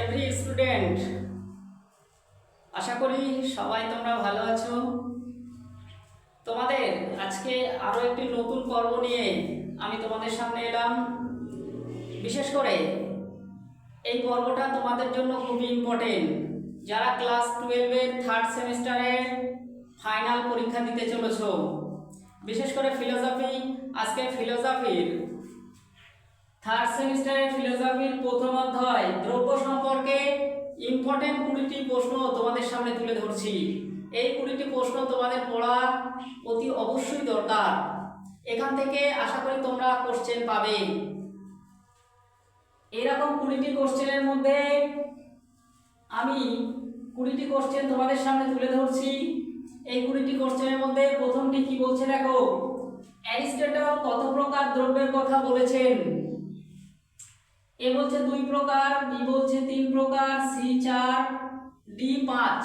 Every student আশা করি সবাই তোমরা ভালো আছো। তোমাদের আজকে আরও একটি নতুন পর্ব নিয়ে আমি তোমাদের সামনে এলাম। বিশেষ করে এই পর্বটা তোমাদের জন্য খুবই ইম্পর্টেন্ট যারা ক্লাস টুয়েলভের থার্ড সেমিস্টারের ফাইনাল পরীক্ষা দিতে চলেছো, বিশেষ করে ফিলোসফি আজকে ফিলোসফির থার্ড সেমিস্টারের ফিলোসফির প্রথম অধ্যায়, দ্রব্য সম্পর্কে ইম্পর্টেন্ট কুড়িটি প্রশ্ন তোমাদের সামনে তুলে ধরছি। এই কুড়িটি প্রশ্ন তোমাদের পড়া অতি অবশ্যই দরকার। এখান থেকে আশা করি তোমরা কোশ্চেন পাবে। এরকম কুড়িটি কোশ্চেনের মধ্যে আমি কুড়িটি কোশ্চেন তোমাদের সামনে তুলে ধরছি। এই কুড়িটি কোশ্চেনের মধ্যে প্রথমটি কি বলছে দেখো? অ্যারিস্টটল কত প্রকার দ্রব্যের কথা বলেছেন? এ বলছে দুই প্রকার, বি বলছে তিন প্রকার, সি চার, ডি পাঁচ।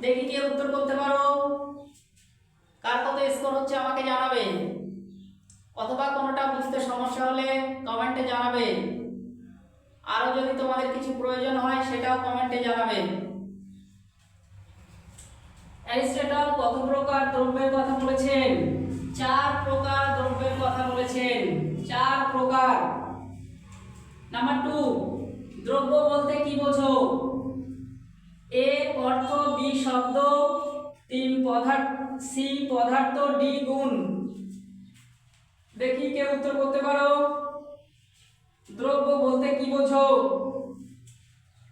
দেখি কে উত্তর করতে পারো? কার কত স্কোর হচ্ছে আমাকে জানাবে? অথবা কোনোটা বুঝতে সমস্যা হলে কমেন্টে জানাবে। আরও যদি তোমাদের কিছু প্রয়োজন হয়, সেটাও কমেন্টে জানাবে। অ্যারিস্টটল কত প্রকার দ্রব্যের কথা বলেছেন? নাম্বার টু দ্রব্য বলতে কি বোঝো? এ অর্থ বি শব্দ, তিন পদার্থ সি পদার্থ ডি গুণ। দেখি কে উত্তর করতে পারো? দ্রব্য বলতে কি বোঝো?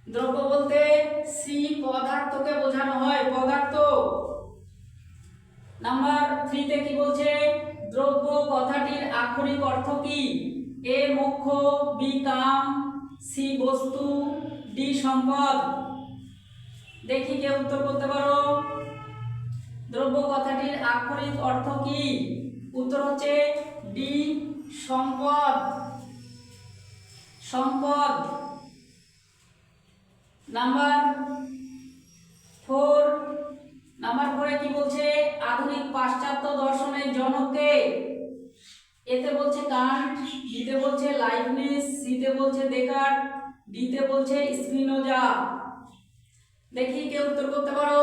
দ্রব্য বলতে সি পদার্থকে বোঝানো হয়, পদার্থ। নাম্বার থ্রিতে কি বলছে? দ্রব্য কথাটির আক্ষরিক অর্থ কি? এ মুখ্য বি কাম, সি বস্তু, ডি সম্পদ। দেখি কে উত্তর করতে পারো। দ্রব্য কথাটির আক্ষরিক অর্থ কি? উত্তর হচ্ছে ডি সম্পদ। সম্পদ। Number four. নাম্বার ফোরে কি বলছে? আধুনিক পাশ্চাত্য দর্শনের জনককে এতে বলছে কান্ট বিতে বলছে লাইবনিস সিতে বলছে দেকার্ট ডিতে বলছে স্পিনোজা। দেখি কে উত্তর করতে পারো?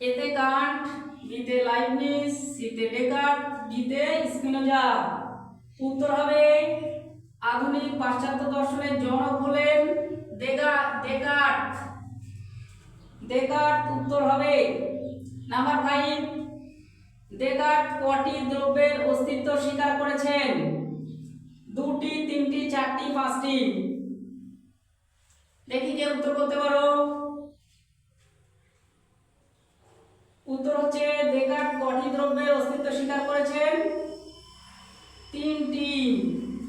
এতে কান্ট বিতে লাইবনিস সিতে ডেকার্ট ডিতে স্পিনোজা। উত্তর হবে আধুনিক পাশ্চাত্য দর্শনের জনক হলেন দেগা ডেকার্ট ডেকার্ট উত্তর হবে। নাম্বার ফাইভ ডেকার্ট কটি দ্রব্যের অস্তিত্ব স্বীকার করেছেন? দুটি, তিনটি, চারটি, পাঁচটি। দেখি কে উত্তর করতে পারো। উত্তর হচ্ছে ডেকার্ট কটি দ্রব্যের অস্তিত্ব স্বীকার করেছেন? তিনটি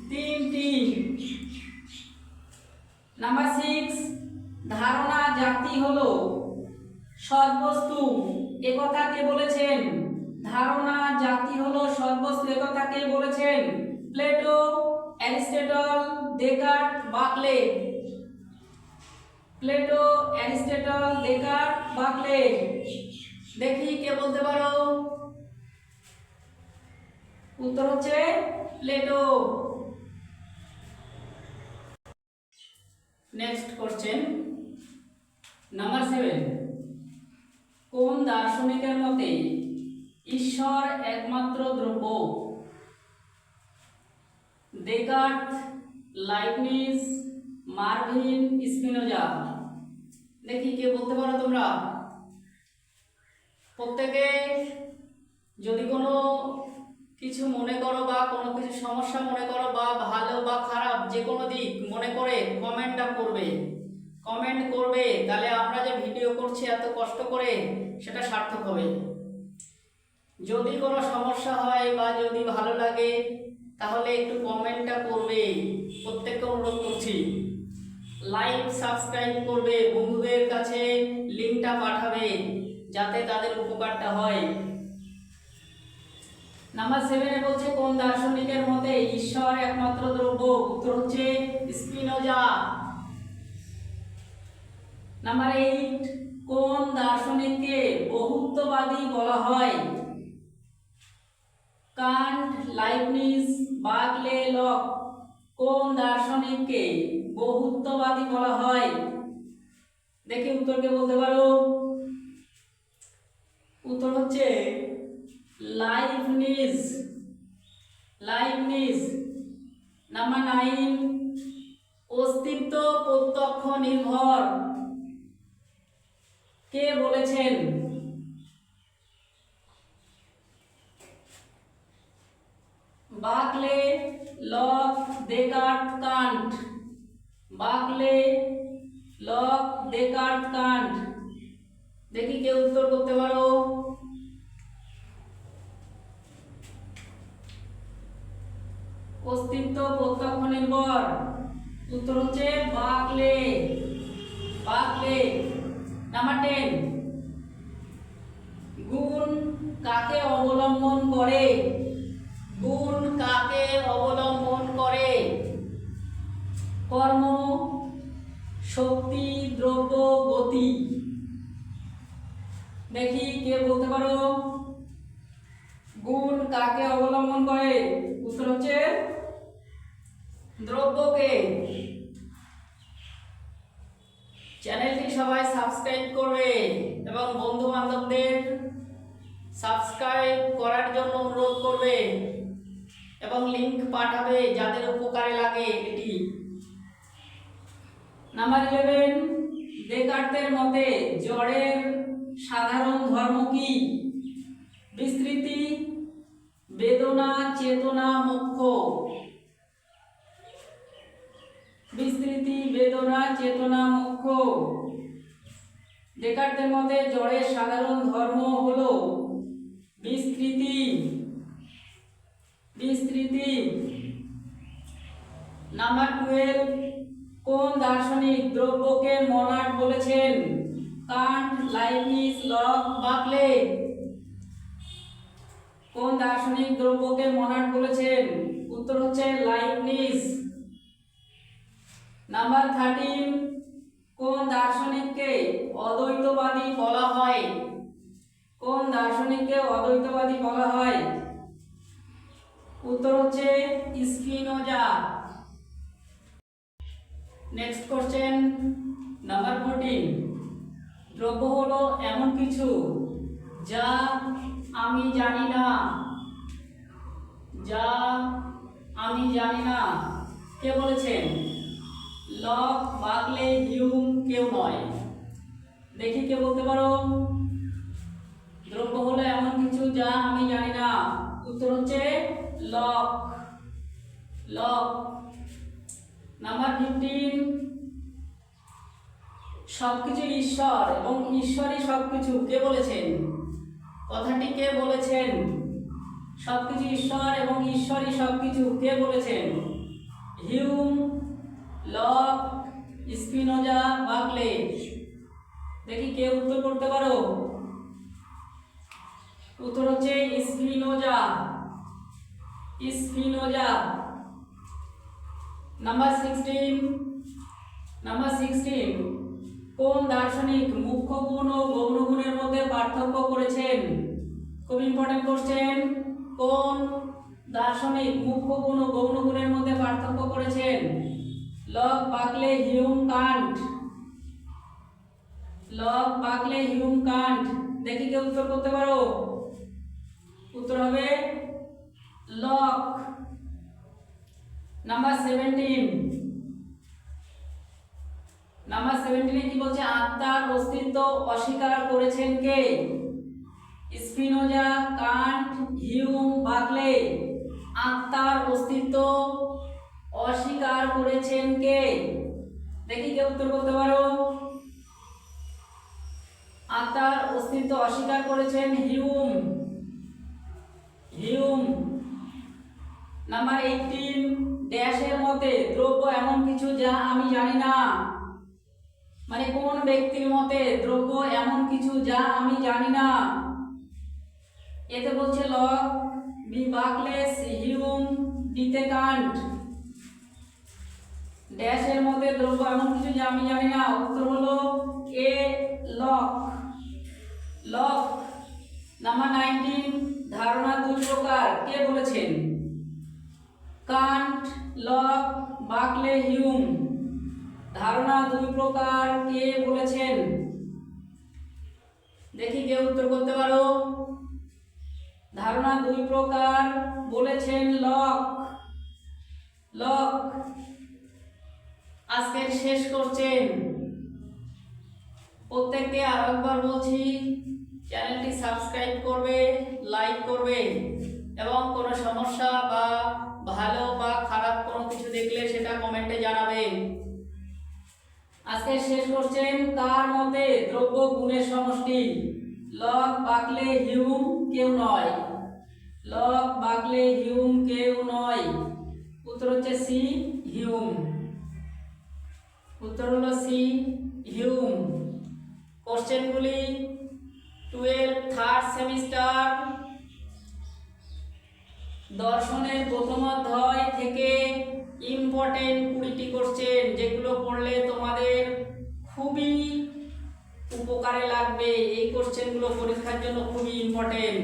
তিনটি। নাম্বার সিক্স ধারণা জাতি হলো সদ্বস্তু। একথা কে বলেছেন? ধারণা জাতি হলো সদ্বস্তু একথা বলেছেন Plato, Aristotle, Descartes, Berkeley. Plato, Aristotle, Descartes, Berkeley. দেখি কে বলতে পারো? উত্তর হচ্ছে Plato. Next question number seven কোন দার্শনিকের মতে ঈশ্বর একমাত্র দ্রব্য। দেকার্ট লাইবনিজ মার্ভিন স্পিনোজা দেখি কে বলতে পারো তোমরা? প্রত্যেকে যদি কোনো কিছু মনে করো বা কোনো কিছু সমস্যা মনে করো বা ভালো বা খারাপ যে কোনো দিক মনে করে কমেন্টটা করবে। কমেন্ট করবে, তাহলে আমরা যে ভিডিও করছি এত কষ্ট করে সেটা সার্থক হবে। যদি কোনো সমস্যা হয় বা যদি ভালো লাগে, তাহলে একটু কমেন্টটা করবে। প্রত্যেককে অনুরোধ করছি। লাইক সাবস্ক্রাইব করবে, বন্ধুদের কাছে লিঙ্কটা পাঠাবে, যাতে তাদের উপকারটা হয়। নাম্বার সেভেনে বলছে, কোন দার্শনিকের মতে ঈশ্বর একমাত্র দ্রব্য? উত্তর হচ্ছে স্পিনোজা। নাম্বার এইট কোন দার্শনিককে বহুত্ববাদী বলা হয়? কান্ট লাইবনিজ বাগলে লক, কোন দার্শনিককে বহুত্ববাদী বলা হয়? দেখি উত্তরকে বলতে পারো। উত্তর হচ্ছে লাইবনিজ লাইবনিজ নাম্বার নাইন, অস্তিত্ব প্রত্যক্ষ নির্ভর। কে বলেছেন? Berkeley Locke Descartes Kant Berkeley Locke Descartes Kant দেখি কে উত্তর করতে পারো? অস্তিত্ব প্রত্যক্ষ নির্ভর। উত্তর হচ্ছে বাকলে। বাকলে নাম্বার টেন গুণ কাকে অবলম্বন করে? গুণ কাকে অবলম্বন করে? কর্ম, শক্তি, দ্রব্য, গতি। দেখি কে বলতে পারো? গুণ কাকে অবলম্বন করে? উত্তর হচ্ছে দ্রব্যকে। চ্যানেলটি সবাই সাবস্ক্রাইব করবে এবং বন্ধু বান্ধবদের সাবস্ক্রাইব করার জন্য অনুরোধ করবে। এবং লিঙ্ক পাঠাবে যাদের উপকারে লাগে এটি। নাম্বার ইলেভেন দেকার্তের মতে জড়ের সাধারণ ধর্ম কি? বিস্তৃতি, বেদনা, চেতনা, মোক্ষ। বিস্তৃতি, বেদনা, চেতনা, মোক্ষ। দেকার্তের মতে জড়ের সাধারণ ধর্ম হলো বিস্তৃতি। বিস্তৃতি। নাম্বার টুয়েলভ কোন দার্শনিক দ্রব্যকে মনাট বলেছেন? Kant Leibniz Locke, Berkeley. কোন দার্শনিক দ্রব্যকে মনাট বলেছেন? উত্তর হচ্ছে লাইবনিজ নাম্বার থার্টিন কোন দার্শনিককে অদ্বৈতবাদী বলা হয়? কোন দার্শনিককে অদ্বৈতবাদী বলা হয়? উত্তর হচ্ছে Spinoza next question number fourteen দ্রব্য হলো এমন কিছু যা আমি জানি না। যা আমি জানি না। কে বলেছেন? লক বাকলে হিউম কেউ নয়। দেখি কে বলতে পারো? দ্রব্য হলো এমন কিছু যা আমি জানি না। উত্তর হচ্ছে লক লক, নাম্বার ফিফটিন সবকিছু ঈশ্বর এবং ঈশ্বরই সবকিছু। কে বলেছেন? কথাটি কে বলেছেন? সবকিছু ঈশ্বর এবং ঈশ্বরই সবকিছু। কে বলেছেন? হিউম, লক, স্পিনোজা বাকলে দেখি কে উত্তর করতে পারো? উত্তর হচ্ছে Spinoza. Spinoza number sixteen number sixteen কোন দার্শনিক মুখ্য গুণ ও গৌণ গুণের মধ্যে পার্থক্য করেছেন? খুব ইম্পর্টেন্ট কোশ্চেন কোন দার্শনিক মুখ্য গুণ ও গৌণ গুণের মধ্যে পার্থক্য করেছেন? Locke Berkeley Hume Kant. Locke Berkeley Hume Kant. দেখি কে উত্তর করতে পারো? উত্তর হবে লক নাম্বার সেভেন্টিন নাম্বার সেভেন্টিনে কি বলছে? আত্মার অস্তিত্ব অস্বীকার করেছেন কে? স্পিনোজা, কান্ট, হিউম বাকলে আত্মার অস্তিত্ব অস্বীকার করেছেন কে? দেখি কে উত্তর করতে পারো? আত্মার অস্তিত্ব অস্বীকার করেছেন হিউম। হিউম। নাম্বার এইটিন ড্যাশের মতে দ্রব্য এমন কিছু যা আমি জানি না। মানে কোন ব্যক্তির মতে দ্রব্য এমন কিছু যা আমি জানি না। এতে বলছে লক বি বাকলেস হিউম দিতে কান্ট ড্যাশের মধ্যে দ্রব্য এমন কিছু যা আমি জানি না। উত্তর হলো A, Locke. Locke, number nineteen ধারণা দুই প্রকার। কে বলেছেন? Kant, Locke Berkeley Hume. ধারণা দুই প্রকার। কে বলেছেন? দেখি কে উত্তর করতে পারো। ধারণা দুই প্রকার। বলেছেন লক। লক। আজকের শেষ করছেন। প্রত্যেককে আরও একবার বলছি, চ্যানেলটি সাবস্ক্রাইব করবে, লাইক করবে, এবং কোনো সমস্যা বা ভালো বা খারাপ কোনো কিছু দেখলে সেটা কমেন্টে জানাবে আজকে শেষ করছেন কার মতে দ্রব্য গুণের সমষ্টি? লক, বাকলে, হিউম কেউ নয়। লক, বাকলে, হিউম কেউ নয়। উত্তর হচ্ছে সি, হিউম। উত্তর হলো সি, হিউম। কোশ্চেনগুলি টুয়েলভ থার্ড সেমিস্টার দর্শনের প্রথম অধ্যায় থেকে ইম্পর্টেন্ট কুড়িটি কোশ্চেন যেগুলো পড়লে তোমাদের খুবই উপকারে লাগবে। এই কোশ্চেনগুলো পরীক্ষার জন্য খুবই ইম্পর্টেন্ট